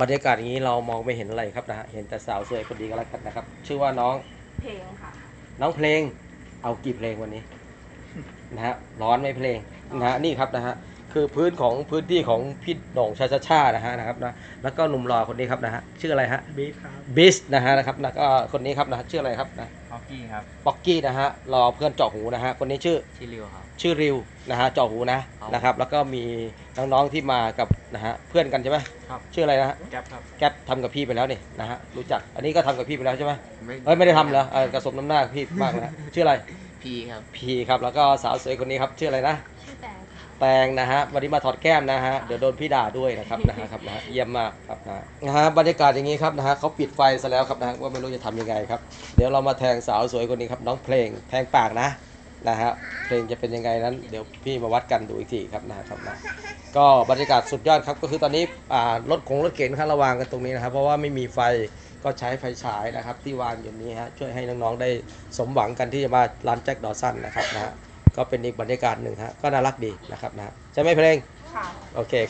บรรยากาศอย่างนี้เรามองไม่เห็นอะไรครับนะฮะเห็นแต่สาวสวยคนดีก็แล้วกันนะครับ ชื่อว่าน้องเพลงค่ะ น้องเพลง เอากี่เพลงวันนี้ นะฮะร้อนไหมเพลงนะฮะนี่ครับนะฮะ คือพื้นของพื้นที่ของพี่โหน่งชาชาชานะฮะนะครับนะแล้วก็หนุ่มหล่อคนนี้ครับนะฮะชื่ออะไรฮะบีครับบิสนะฮะนะครับแล้วก็คนนี้ครับนะฮะชื่ออะไรครับนะฮอกกี้ครับป๊อกกี้นะฮะรอเพื่อนเจาะหูนะฮะคนนี้ชื่อชิลิวครับ ชื่อริวนะฮะเจาะหูนะครับ นะครับ แล้วก็มีน้องๆที่มากับนะฮะเพื่อนกันใช่ไหมครับ ชื่ออะไรนะฮะแก๊ปครับแก๊ปทำกับพี่ไปแล้วนี่นะฮะรู้จักอันนี้ก็ทำกับพี่ไปแล้วใช่ไหมเอ้ยไม่ได้ทำเหรอเออกระสมน้ำหน้าพี่มากนะฮะชื่ออะไรพีครับ พีครับแล้วก็สาวสวยคนนี้ครับชื่ออะไรนะ แตงค่ะแตงนะฮะวันนี้มาถอดแก้มนะฮะเดี๋ยวโดนพี่ด่าด้วยนะครับนะฮะครับนะฮะเยี่ยมมากครับนะฮะนะฮะบรรยากาศอย่างนี้ครับนะฮะเขาปิดไฟซะแล้วครับนะฮะว่าไม่รู้จะทำยังไงครับ เดี๋ยวเรามาแทงสาวสวยคนนี้ครับน้องเพลงแทงปากนะนะฮะเพลงจะเป็นยังไงนั้นเดี๋ยวพี่มาวัดกันดูอีกทีครับนะฮะครับนะก็บรรยากาศสุดยอดครับก็คือตอนนี้อ่ารถของรถเก๋งครับระวางกันตรงนี้นะครับเพราะว่าไม่มีไฟก็ใช้ไฟฉายนะครับที่วางอยู่นี้ฮะช่วยให้น้องๆได้สมหวังกันที่จะมาร้านแจ็คดอสันนะครับนะฮะ ก็เป็นอีกบรรยากาศหนึ่งฮะก็น่ารักดีนะครับนะฮะใช่ไหมเพลงค่ะโอเค